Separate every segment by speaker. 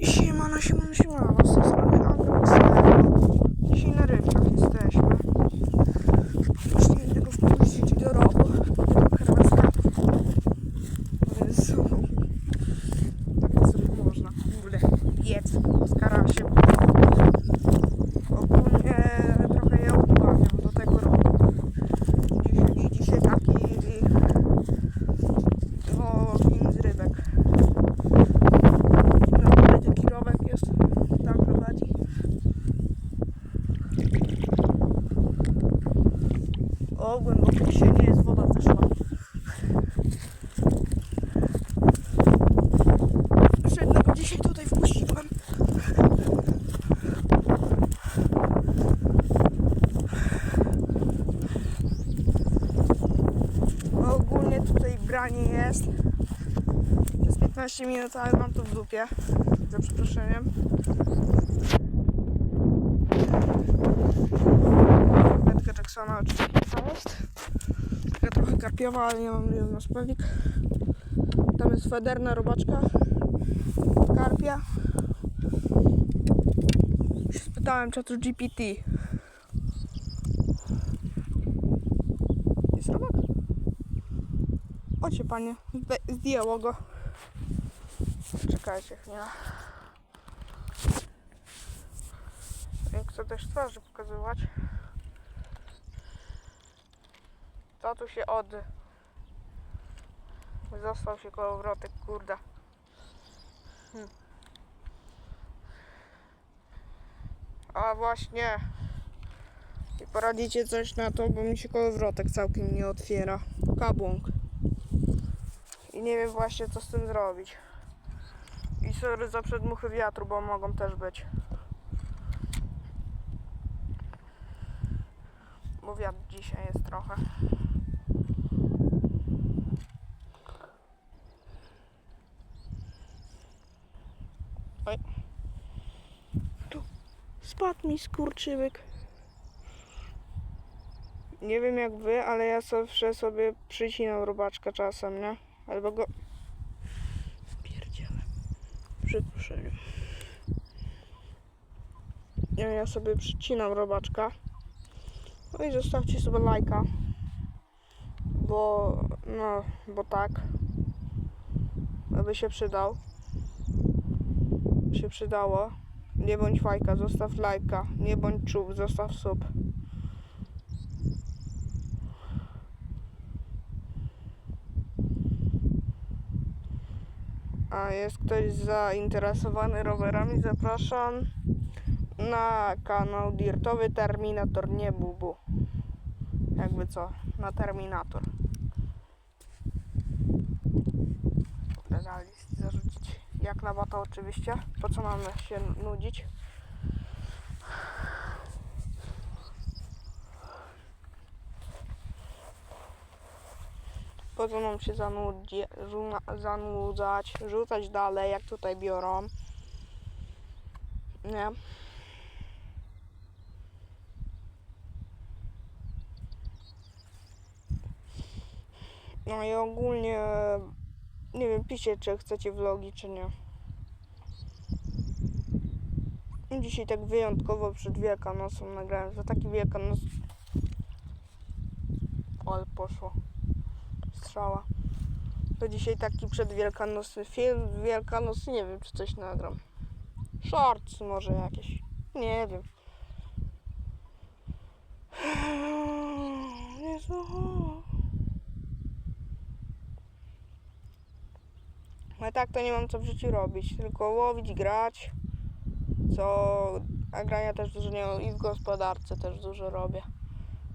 Speaker 1: Siemano, siemano, siemano, z tej strony Androx. Dzisiaj na rybkach jesteśmy. Już nie innego wpuścić do rowu. Trochę na skarbów. Więc tak sobie można. Kurde, jedz z karasiem. Ogólnie trochę je odpłaniam do tego roku. Dziś, I dzisiaj taki o, film z rybek. No, taki rowek jest. Tam prowadzi. O, głęboko się nie jest, woda. Jeszcze jednego dzisiaj tutaj wpuściłem. Ogólnie tutaj branie jest. Przez 15 minut, ale mam to w dupie. Za przeproszeniem. Jacksona oczywiście jest. Taka trochę karpiowa, ale nie mam nie na spawik. Tam jest federna robaczka. Karpia. Się spytałem czatu GPT. Jest robak? Ocie panie, zdjęło go. Czekajcie chwilę. Chcę też twarzy pokazywać. To tu się od... Został się kołowrotek, kurde. Hmm. A właśnie. I poradzicie coś na to, bo mi się kołowrotek całkiem nie otwiera. Kabłąk. I nie wiem właśnie co z tym zrobić. I sorry za przedmuchy wiatru, bo mogą też być. Bo wiatr dzisiaj jest trochę. Oj. Tu spadł mi skurczybyk. Nie wiem jak wy, ale ja zawsze sobie przycinam robaczka czasem, nie? Albo go... Pierdziele. Przeproszenie. Ja, ja sobie przycinam robaczka. No i zostawcie sobie lajka. Bo, no, bo tak. Aby się przydał. Się przydało. Nie bądź fajka, zostaw lajka. Nie bądź czub, zostaw sub. A jest ktoś zainteresowany rowerami, zapraszam na kanał Dirtowy Terminator, nie Bubu. Jakby co, na Terminator. Jak na bata oczywiście. Po co mamy się nudzić? Po co nam się zanudzi, zanudzać, rzucać dalej, jak tutaj biorą. Nie. No i ogólnie nie wiem, piszcie czy chcecie vlogi, czy nie. Dzisiaj tak wyjątkowo przed Wielkanocą nagrałem, za taki Wielkanoc... Ale poszło. Strzała. To dzisiaj taki przedwielkanocny film, Wielkanoc, nie wiem czy coś nagram. Shorts może jakieś, nie wiem. Jezu. A tak to nie mam co w życiu robić, tylko łowić, grać. Co, a grania też dużo nie i w gospodarce też dużo robię.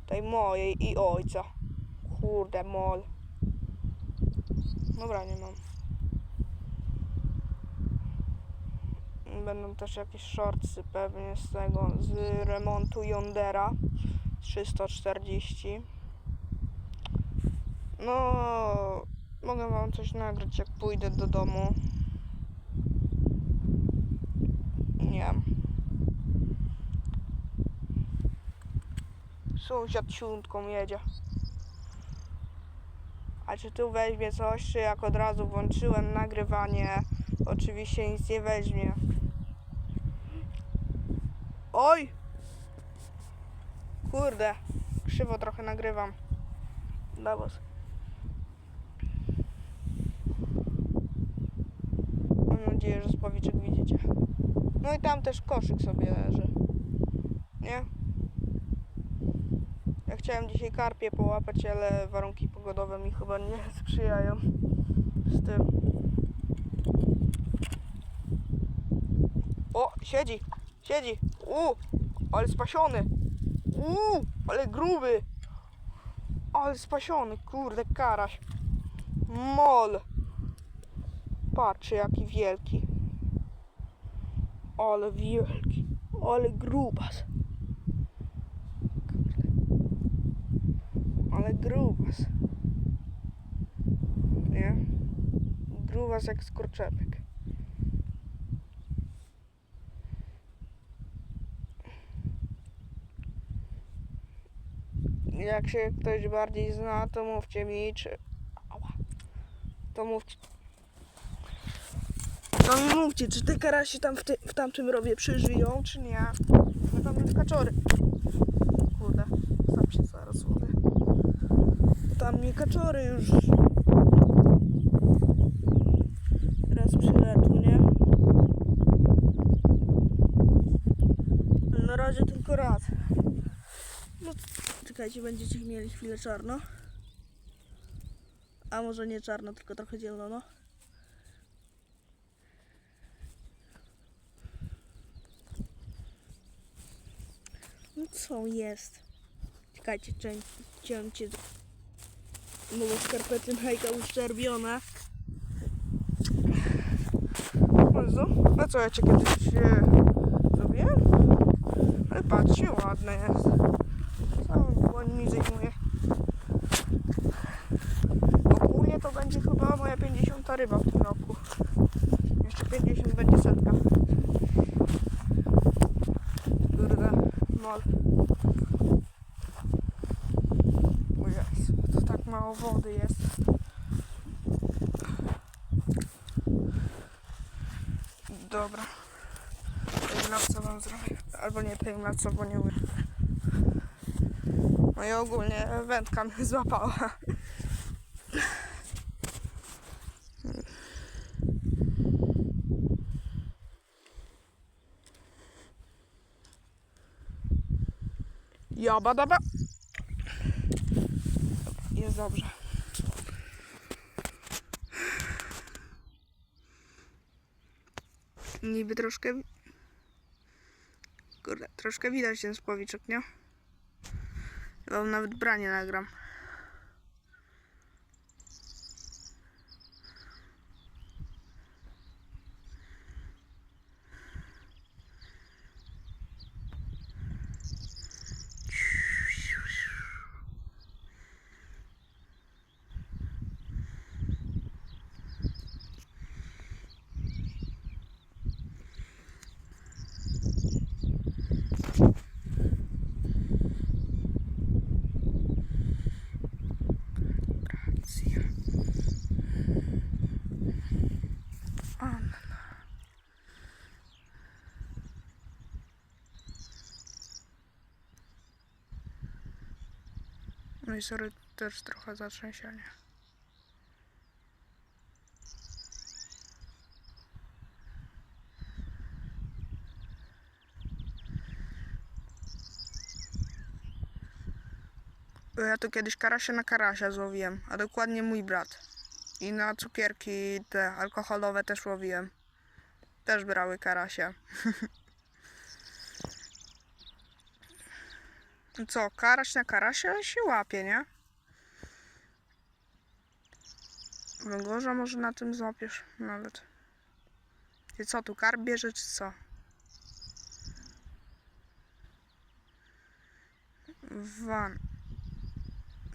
Speaker 1: Tej mojej i ojca. Kurde, mol. Dobra, nie mam. Będą też jakieś shortsy pewnie z tego, z remontu Yondera 340. No, mogę wam coś nagrać jak pójdę do domu. Nie. Sąsiad siódmką jedzie. A czy tu weźmie coś, czy jak od razu włączyłem nagrywanie oczywiście nic nie weźmie. Oj! Kurde, krzywo trochę nagrywam. Dla Mam nadzieję, że spowiczek widzicie. No i tam też koszyk sobie leży. Nie? Ja chciałem dzisiaj karpie połapać, ale warunki pogodowe mi chyba nie sprzyjają z tym. O, siedzi, siedzi. U, ale spasiony. U, ale gruby. Ale spasiony, kurde, karaś. Mol. Patrzcie, jaki wielki. Ale wielki. Ale grubas. Ale grubas. Nie? Grubas jak skorczepek. Jak się ktoś bardziej zna, to mówcie mi, czy... To mówcie... Mi mówcie, czy te karasie tam w, ty, w tamtym rowie przeżyją, czy nie? No tam jest kaczory. Kurde, sam się zaraz łowię. Tam mi kaczory już raz przyletły, nie? Na razie tylko raz. No, czekajcie, będziecie mieli chwilę czarno. A może nie czarno, tylko trochę zielono. Co jest? Czekajcie, chciałem cię... Bo skarpety Nike uszczerbione. Jezu, a co ja cię kiedyś e, zrobiłem? Ale patrzcie, ładne jest. Całą dłoń mi zajmuje. Ogólnie to będzie chyba moja 50 ryba w tym roku. Jeszcze 50 będzie setka. Kurde, mol. O Jezu, to tak mało wody jest. Dobra. Timelapsa wam zrobię. Albo nie timelapsa, bo nie umiem. No i ogólnie wędka mnie złapała. Jaba daba. Dobrze. Niby troszkę... Kurde, troszkę widać ten spowiczek, nie? Wam nawet branie nagram. Racja. No i sorry, też trochę zatrzęsienie. Ja tu kiedyś karasia na karasia złowiłem, a dokładnie mój brat. I na cukierki te alkoholowe też łowiłem. Też brały karasia. Co, karaś na karasia się łapie, nie? Węgorza może na tym złapiesz nawet. Ty co, tu karp bierze, czy co? Van.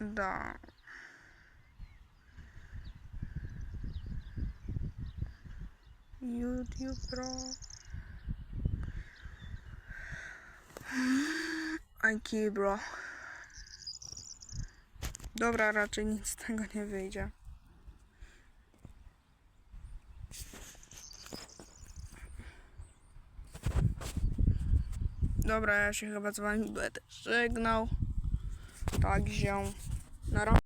Speaker 1: Да. YouTube Pro. IQ Bro. Dobra, raczej nic z tego nie wyjdzie. Dobra, ja się chyba z wami będę żegnał. Tak, ziom razie.